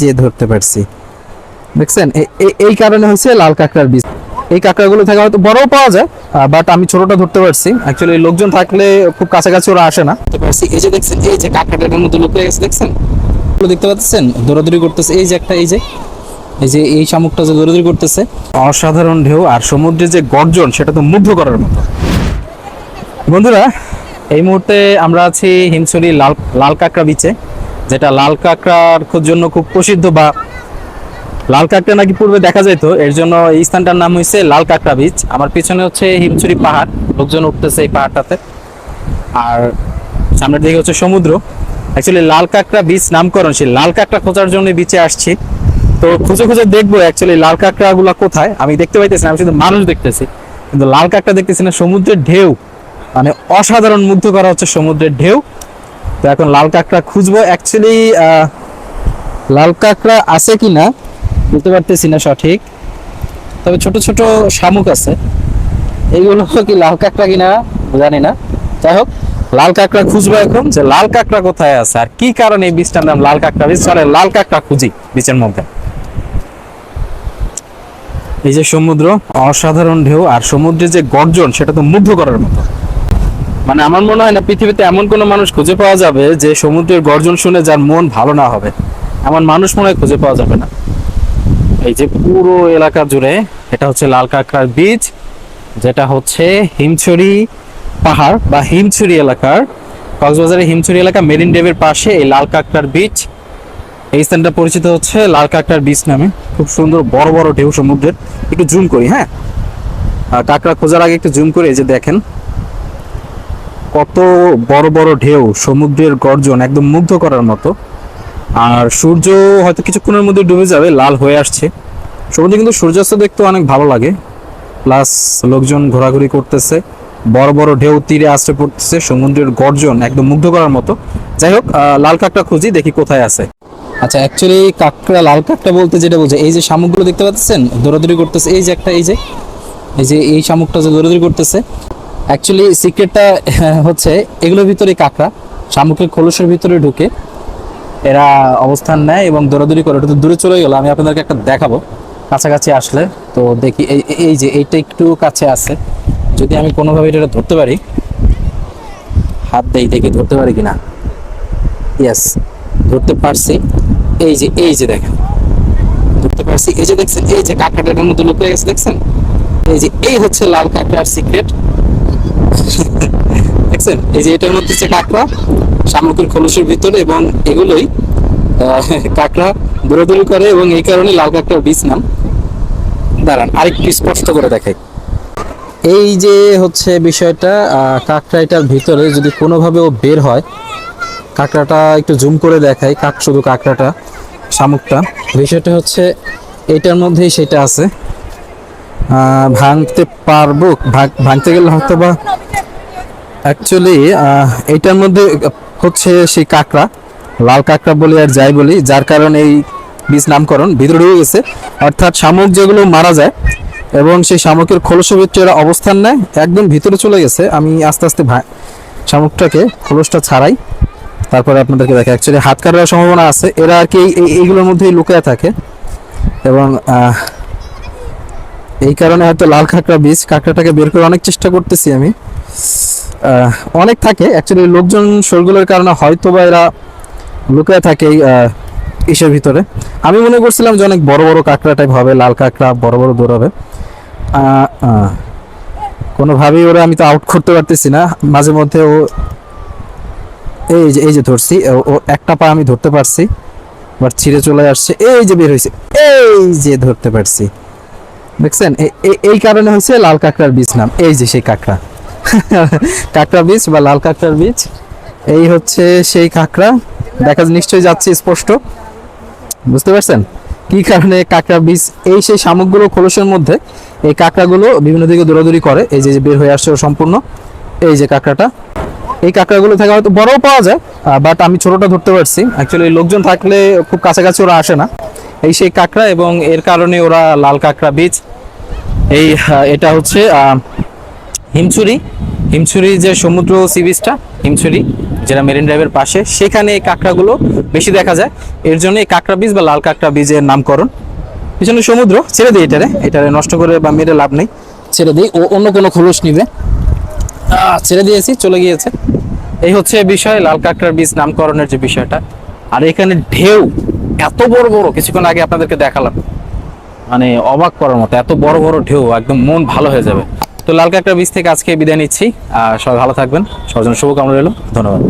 যে ধরতে পারছি। দেখছেন? এই কারণে হচ্ছে লাল কাঁকড়ার বীজ। এই কাঁকড়াগুলো থেকে হয়তো বড়ও পাওয়া যায় বাট আমি ছোটটা ধরতে পারছি। অ্যাকচুয়ালি লোকজন থাকলে খুব কাছাকাছি ওরা আসে না। পারছি। এই যে দেখছেন এই যে কাঁকড়াটার মধ্যে লুকিয়ে গেছে দেখছেন? দেখতে পাচ্ছেন? দৌড়াদৌড়ি করতেছে। এই যে একটা এই যে এই যে এই শামুকটা যে দৌড়াদৌড়ি করতেছে। অসাধারণ ঢেউ আর সমুদ্রের যে গর্জন সেটা তো মুগ্ধ করার মতো। বন্ধুরা এই মুহূর্তে আমরা আছি হিমছড়ি লাল লাল কাঁকড়া বিচে যেটা লাল কাঁকড়ার জন্য খুব প্রসিদ্ধ বা লাল কাঁকড়া নাকি পূর্বে দেখা যেত, এর জন্য এই স্থানটার নাম হয়েছে লাল কাঁকড়া বিচ। আমার পিছনে হচ্ছে হিমছড়ি পাহাড়, লোকজন উঠতেছে এই পাহাড়টাতে। আর সামনের দিকে হচ্ছে সমুদ্র। অ্যাকচুয়ালি লাল কাঁকড়া বিচ নামকরণ, সেই লাল কাঁকড়া খোঁজার জন্য বিচে আসছি। তো খুঁজে খুঁজে দেখব অ্যাকচুয়ালি লাল কাঁকড়া গুলা কোথায়? আমি দেখতে পাইতেছি আমি শুধু মানুষ দেখতেছি। কিন্তু লাল কাঁকড়া দেখতেছি না, সমুদ্রের ঢেউ। মানে অসাধারণ মুগ্ধ করা হচ্ছে সমুদ্রের ঢেউ। তো এখন লাল কাঁকড়া খুঁজবো। অ্যাকচুয়ালি লাল কাঁকড়া আছে কি না বলতে পারতেছি না সঠিক। তবে ছোট ছোট শামুক আছে। এইগুলো কি লাল কাঁকড়া কিনা জানি না। যাই হোক, লাল কাঁকড়া খুঁজবো এখন যে লাল কাঁকড়া কোথায় আছে আর কি কারণে এই বীজটার নাম লাল কাঁকড়া? বীজ চলে, লাল কাঁকড়া খুঁজি বীজের মধ্যে। এই যে সমুদ্র, অসাধারণ ঢেউ আর সমুদ্রের যে গর্জন, সেটা তো মুগ্ধ করার মতো। মানে আমার মনে হয় না পৃথিবীতে এমন কোনো মানুষ খুঁজে পাওয়া যাবে যে সমুদ্রের গর্জন শুনে যার মন ভালো না হবে। এমন মানুষ মনে হয় খুঁজে পাওয়া যাবে না। এই যে পুরো এলাকা জুড়ে এটা হচ্ছে লাল কাঁকড়ার বীজ যেটা হচ্ছে হিমছড়ি পাহাড় বা হিমছড়ি এলাকার, কক্সবাজারের হিমছড়ি এলাকা মেরিন ড্রাইভের পাশে এই লাল কাঁকড়ার বীজ এই স্থানটা পরিচিত হচ্ছে লাল কাঁকড়ার বীজ নামে। খুব সুন্দর বড় বড় ঢেউ সমুদ্রের। একটু জুম করি হ্যাঁ? কাঁকড়া খোঁজার আগে একটু জুম করে, এই যে দেখেন। কত বড় বড় ঢেউ, সমুদ্রের গর্জন একদম মুগ্ধ করার মতো। আর সূর্য হয়তো কিছুক্ষণের মধ্যে ডুবে যাবে, লাল হয়ে আসছে। সমুদ্রে কিন্তু সূর্যাস্ত দেখতে অনেক ভালো লাগে। প্লাস লোকজন ঘোরাঘুরি করতেছে, বড় বড় ঢেউ তীরে আসতে পড়তেছে, সমুদ্রের গর্জন একদম মুগ্ধ করার মতো। যাই হোক লাল কাকটা খুঁজি, দেখি কোথায় আছে। আচ্ছা অ্যাকচুয়ালি কাঁকড়া, লাল কাকটা বলতে যেটা বোঝে এই যে শামুকগুলো দেখতে পাচ্ছেন? দৌড়াদৌড়ি করতেছে, এই যে একটা, এই যে এই যে এই শামুকটা যে দৌড়াদৌড়ি করতেছে অ্যাকচুয়ালি সিক্রেটটা হচ্ছে, এগুলোর ভিতরে কাঁকড়া। শামুকের খোলসের ভিতরে ঢুকে এরা অবস্থান নেয় এবং দৌড়াদৌড়ি করে। ওটা তো দূরে চলে গেলো, আমি আপনাদেরকে একটা দেখাবো। কাছাকাছি আসলে, তো দেখি, এই এই যে, এইটা একটু কাছে আছে। যদি আমি কোনোভাবে এটা ধরতে পারি, হাত দেই দেখি ধরতে পারি কিনা? ইয়েস ধরতে পারছি। এই যে এই যে দেখেন, ধরতে পারছি। এই যে দেখছেন, এই যে কাঁকড়াটার মধ্যে লুকিয়ে গেছে, দেখছেন? এই যে, এই হচ্ছে লাল কাঁকড়ার সিক্রেট দেখছেন এই যে এটার মধ্যে হচ্ছে কাঁকড়া, শামুকের খোলসের ভিতরে এবং এগুলোই কাঁকড়া দৌড়াদৌড়ি করে এবং এই কারণে লাল কাঁকড়ার বীজ নাম। দাঁড়ান, আরেকটু স্পষ্ট করে দেখাই। এই যে হচ্ছে বিষয়টা কাঁকড়া এটার ভিতরে যদি কোনোভাবে ও বের হয়, কাঁকড়াটা একটু জুম করে দেখাই, কাক শুধু কাঁকড়াটা, শামুকটা। বিষয়টা হচ্ছে এটার মধ্যেই সেটা আছে। ভাঙতে পারব ভাঙতে গেলে হয়তো বা অ্যাকচুয়ালি এইটার মধ্যে হচ্ছে সেই কাঁকড়া, লাল কাঁকড়া বলি আর যাই বলি, যার কারণে এই বীজ নামকরণ ভিতরে ঢুকে গেছে। অর্থাৎ শামুক যেগুলো মারা যায় এবং সেই শামুকের খোলসের ভিতরে অবস্থান নেয়, একদম ভিতরে চলে গেছে। আমি আস্তে আস্তে শামুকটাকে, খোলসটা ছাড়াই তারপরে আপনাদেরকে দেখে অ্যাকচুয়ালি হাত কাটার সম্ভাবনা আছে। এরা আর কি এই- এই- এইগুলোর মধ্যেই লুকিয়ে থাকে। এবং এই কারণে হয়তো লাল কাঁকড়া বীজ, কাঁকড়াটাকে বের করে অনেক চেষ্টা করতেছি আমি। অনেক থাকে। অ্যাকচুয়ালি লোকজন শোরগুলোর কারণে হয়তো বা এরা লুকিয়ে থাকে এই ইসের ভিতরে। আমি মনে করছিলাম যে অনেক বড় বড় কাঁকড়া টাইপ হবে লাল কাঁকড়া বড় বড় আহ, আহ, কোনোভাবেই ওরা আমি তো আউট করতে পারতেছি না। মাঝে মধ্যে ও এই যে এই যে ধরছি ও- একটা পা আমি ধরতে পারছি আবার ছিঁড়ে চলে আসছে। এই যে বের হয়েছে এই যে ধরতে পারছি। দেখছেন? এই কারণে হয়েছে লাল কাঁকড়ার বীজ নাম। এই যে সেই কাঁকড়া। কাঁকড়া বীজ বা লাল কাঁকড়ার বীজ। এই হচ্ছে সেই কাঁকড়া। দেখা নিশ্চয়ই যাচ্ছে স্পষ্ট। বুঝতে পারছেন? কি কারণে কাঁকড়া বীজ এই সেই শামুকগুলো খোলসের মধ্যে, এই কাঁকড়াগুলো বিভিন্ন দিকে দৌড়াদৌড়ি করে, এই যে বের হয়ে আসছে সম্পূর্ণ, এই যে কাঁকড়াটা। এই কাঁকড়াগুলো থেকে হয়তো বড়ও পাওয়া যায় বাট আমি ছোটটা ধরতে পারছি। অ্যাকচুয়ালি লোকজন থাকলে খুব কাছাকাছি ওরা আসে না। এই সেই কাঁকড়া এবং এর কারণে ওরা লাল কাঁকড়া বীজ। এই এটা হচ্ছে হিমচুরি হিমছড়ি যে সমুদ্র সি বিচটা হিমছড়ি, যেটা মেরিন ড্রাইভের পাশে, সেখানে এই কাঁকড়াগুলো বেশি দেখা যায়। এর জন্য এই কাঁকড়া বীজ বা লাল কাঁকড়া বীজের নামকরণ। পিছনে সমুদ্র, ছেড়ে দিই এটারে। এটারে নষ্ট করে বা মেরে লাভ নেই। ছেড়ে দিই। ও অন্য কোনো খোলস নিবে। ছেড়ে দিয়েছি, চলে গিয়েছে। এই হচ্ছে বিষয়, লাল কাঁকড়ার বীজ নামকরণের যে বিষয়টা। আর এখানে ঢেউ এত বড় বড়, কিছুক্ষণ আগে আপনাদেরকে দেখালাম। মানে অবাক করার মতো, এত বড় বড় ঢেউ, একদম মন ভালো হয়ে যাবে। তো লালকা একটা বীজ থেকে আজকে বিদায় নিচ্ছি। আর সবাই ভালো থাকবেন। সবার জন্য শুভকামনা রইল। ধন্যবাদ।